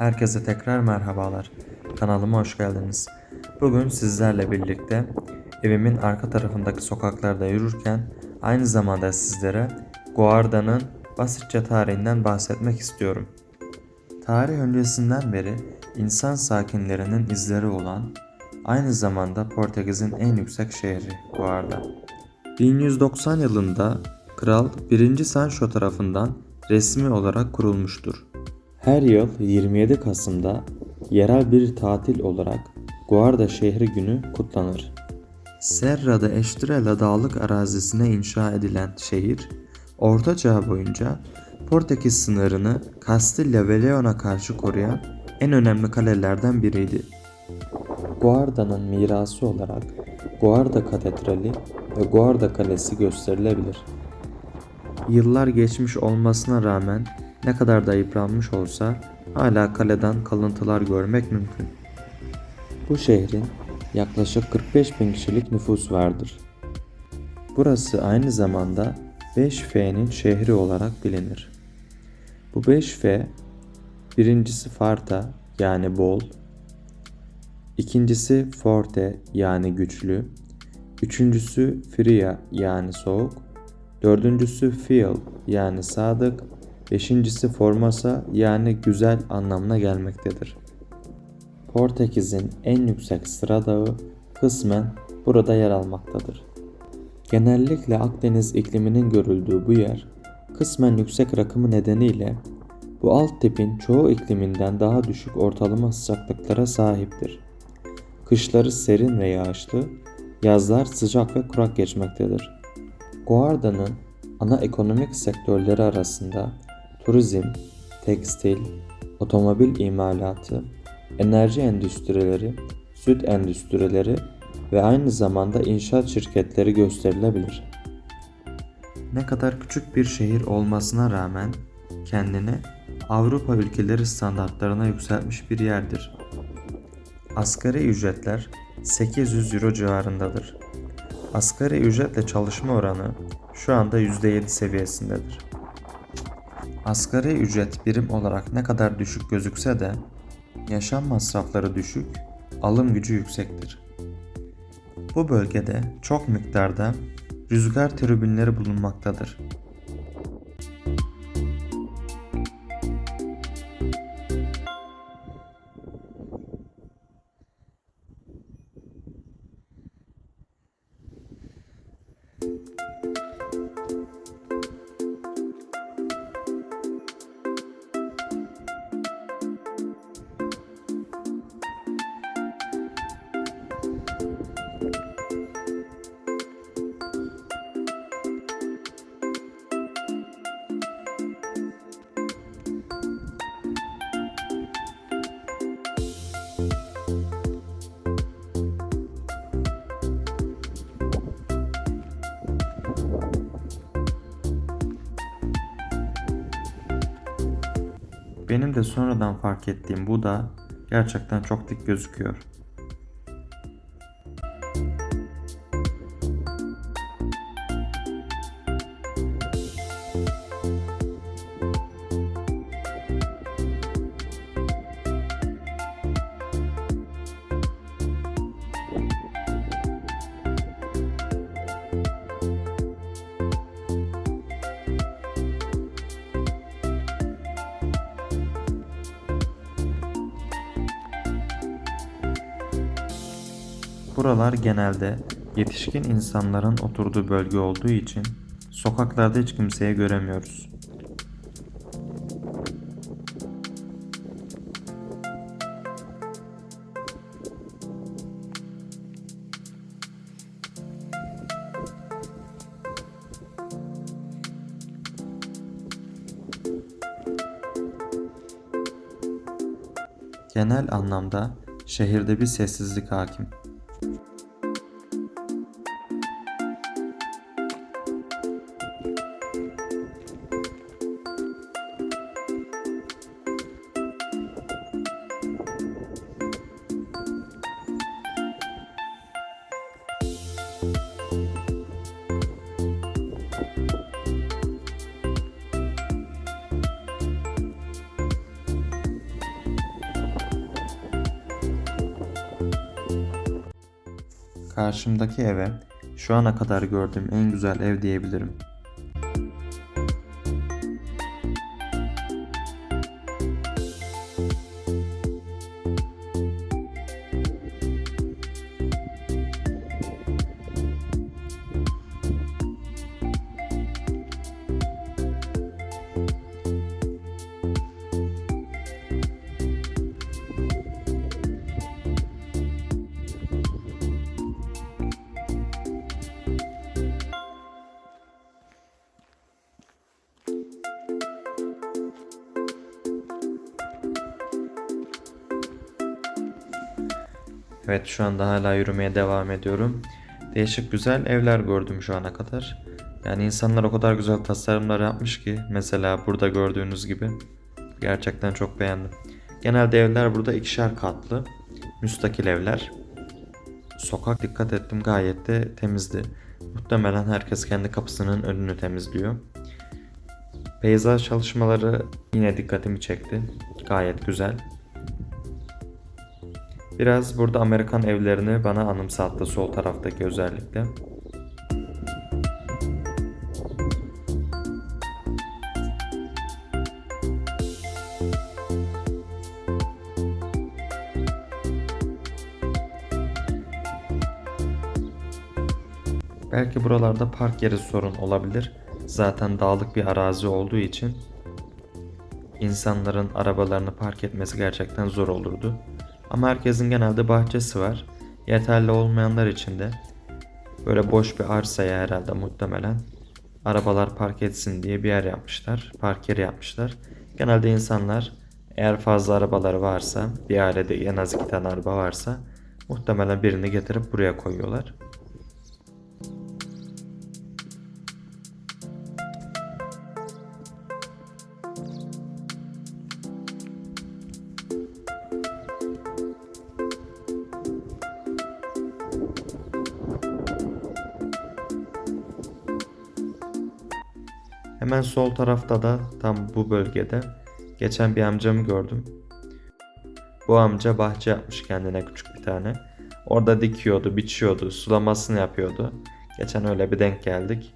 Herkese tekrar merhabalar. Kanalıma hoş geldiniz. Bugün sizlerle birlikte evimin arka tarafındaki sokaklarda yürürken aynı zamanda sizlere Guarda'nın basitçe tarihinden bahsetmek istiyorum. Tarih öncesinden beri insan sakinlerinin izleri olan aynı zamanda Portekiz'in en yüksek şehri Guarda. 1190 yılında Kral 1. Sancho tarafından resmi olarak kurulmuştur. Her yıl 27 Kasım'da yerel bir tatil olarak Guarda şehri günü kutlanır. Serra de Estrela dağlık arazisine inşa edilen şehir, Orta Çağ boyunca Portekiz sınırını Kastilya ve Leon'a karşı koruyan en önemli kalelerden biriydi. Guarda'nın mirası olarak Guarda Katedrali ve Guarda Kalesi gösterilebilir. Yıllar geçmiş olmasına rağmen ne kadar da yıpranmış olsa hala kaleden kalıntılar görmek mümkün. Bu şehrin yaklaşık 45 bin kişilik nüfus vardır. Burası aynı zamanda 5F'nin şehri olarak bilinir. Bu 5F birincisi Farta yani bol, ikincisi Forte yani güçlü, üçüncüsü Fria yani soğuk, dördüncüsü Fiel yani sadık, beşincisi Formasa yani güzel anlamına gelmektedir. Portekiz'in en yüksek sıra dağı kısmen burada yer almaktadır. Genellikle Akdeniz ikliminin görüldüğü bu yer, kısmen yüksek rakımı nedeniyle bu alt tipin çoğu ikliminden daha düşük ortalama sıcaklıklara sahiptir. Kışları serin ve yağışlı, yazlar sıcak ve kurak geçmektedir. Guarda'nın ana ekonomik sektörleri arasında turizm, tekstil, otomobil imalatı, enerji endüstrileri, süt endüstrileri ve aynı zamanda inşaat şirketleri gösterilebilir. Ne kadar küçük bir şehir olmasına rağmen kendini Avrupa ülkeleri standartlarına yükseltmiş bir yerdir. Asgari ücretler 800 euro civarındadır. Asgari ücretle çalışma oranı şu anda %7 seviyesindedir. Asgari ücret birim olarak ne kadar düşük gözükse de yaşam masrafları düşük, alım gücü yüksektir. Bu bölgede çok miktarda rüzgar tribünleri bulunmaktadır. Benim de sonradan fark ettiğim bu da gerçekten çok dik gözüküyor. Buralar genelde yetişkin insanların oturduğu bölge olduğu için sokaklarda hiç kimseye göremiyoruz. Genel anlamda şehirde bir sessizlik hakim. Karşımdaki eve şu ana kadar gördüğüm en güzel ev diyebilirim. Evet şu anda hala yürümeye devam ediyorum. Değişik güzel evler gördüm şu ana kadar. Yani insanlar o kadar güzel tasarımlar yapmış ki mesela burada gördüğünüz gibi gerçekten çok beğendim. Genelde evler burada ikişer katlı. Müstakil evler. Sokak dikkat ettim gayet de temizdi. Muhtemelen herkes kendi kapısının önünü temizliyor. Peyzaj çalışmaları yine dikkatimi çekti. Gayet güzel. Biraz burada Amerikan evlerini bana anımsattı sol taraftaki özellikle. Belki buralarda park yeri sorun olabilir. Zaten dağlık bir arazi olduğu için insanların arabalarını park etmesi gerçekten zor olurdu. Ama herkesin genelde bahçesi var. Yeterli olmayanlar için de böyle boş bir arsaya herhalde muhtemelen arabalar park etsin diye bir yer yapmışlar. Park yeri yapmışlar. Genelde insanlar eğer fazla arabaları varsa bir ailede en az iki tane araba varsa muhtemelen birini getirip buraya koyuyorlar. Hemen sol tarafta da tam bu bölgede geçen bir amcamı gördüm. Bu amca bahçe yapmış kendine küçük bir tane. Orada dikiyordu, biçiyordu, sulamasını yapıyordu. Geçen öyle bir denk geldik.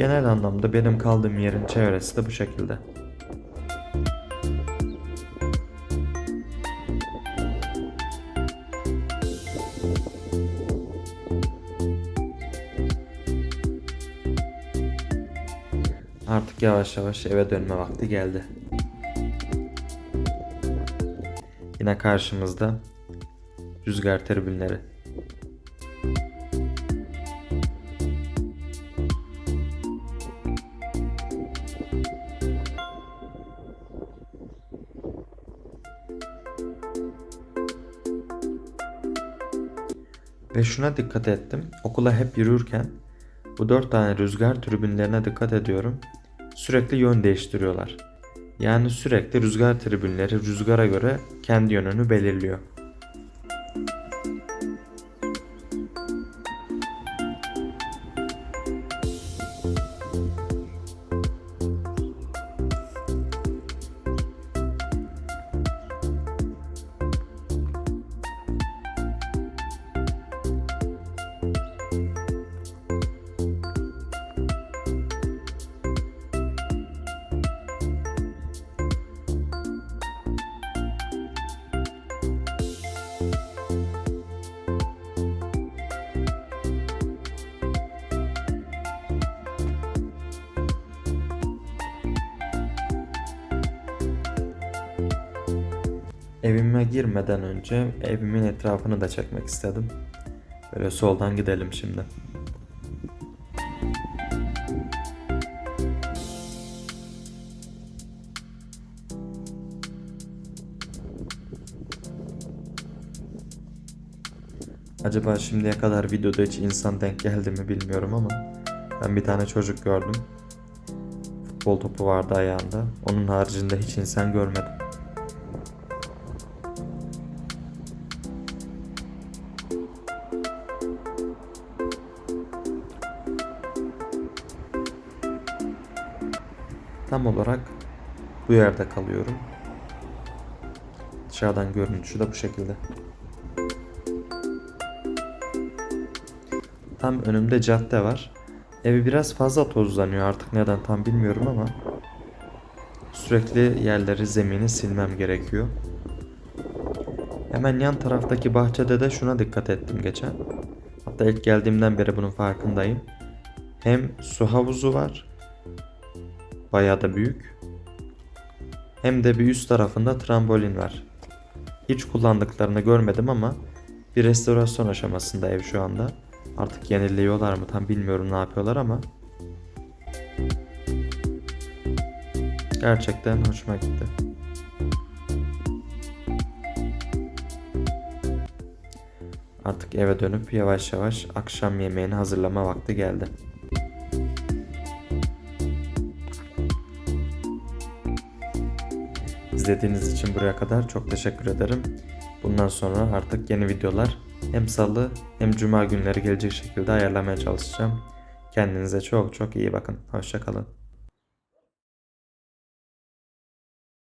Genel anlamda benim kaldığım yerin çevresi de bu şekilde. Artık yavaş yavaş eve dönme vakti geldi. Yine karşımızda rüzgar tribünleri. Şuna dikkat ettim. Okula hep yürürken bu dört tane rüzgar tribünlerine dikkat ediyorum. Sürekli yön değiştiriyorlar. Yani sürekli rüzgar tribünleri rüzgara göre kendi yönünü belirliyor. Evime girmeden önce evimin etrafını da çekmek istedim. Böyle soldan gidelim şimdi. Acaba şimdiye kadar videoda hiç insan denk geldi mi bilmiyorum ama ben bir tane çocuk gördüm. Futbol topu vardı ayağında. Onun haricinde hiç insan görmedim. Tam olarak bu yerde kalıyorum. Dışarıdan görünüşü de bu şekilde. Tam önümde cadde var. Evi biraz fazla tozlanıyor artık neden tam bilmiyorum ama sürekli yerleri zemini silmem gerekiyor. Hemen yan taraftaki bahçede de şuna dikkat ettim geçen. Hatta ilk geldiğimden beri bunun farkındayım. Hem su havuzu var. Bayağı da büyük. Hem de bir üst tarafında trambolin var. Hiç kullandıklarını görmedim ama bir restorasyon aşamasında ev şu anda. Artık yeniliyorlar mı tam bilmiyorum ne yapıyorlar ama gerçekten hoşuma gitti. Artık eve dönüp yavaş yavaş akşam yemeğini hazırlama vakti geldi. İzlediğiniz için buraya kadar çok teşekkür ederim. Bundan sonra artık yeni videolar hem salı hem cuma günleri gelecek şekilde ayarlamaya çalışacağım. Kendinize çok çok iyi bakın. Hoşçakalın.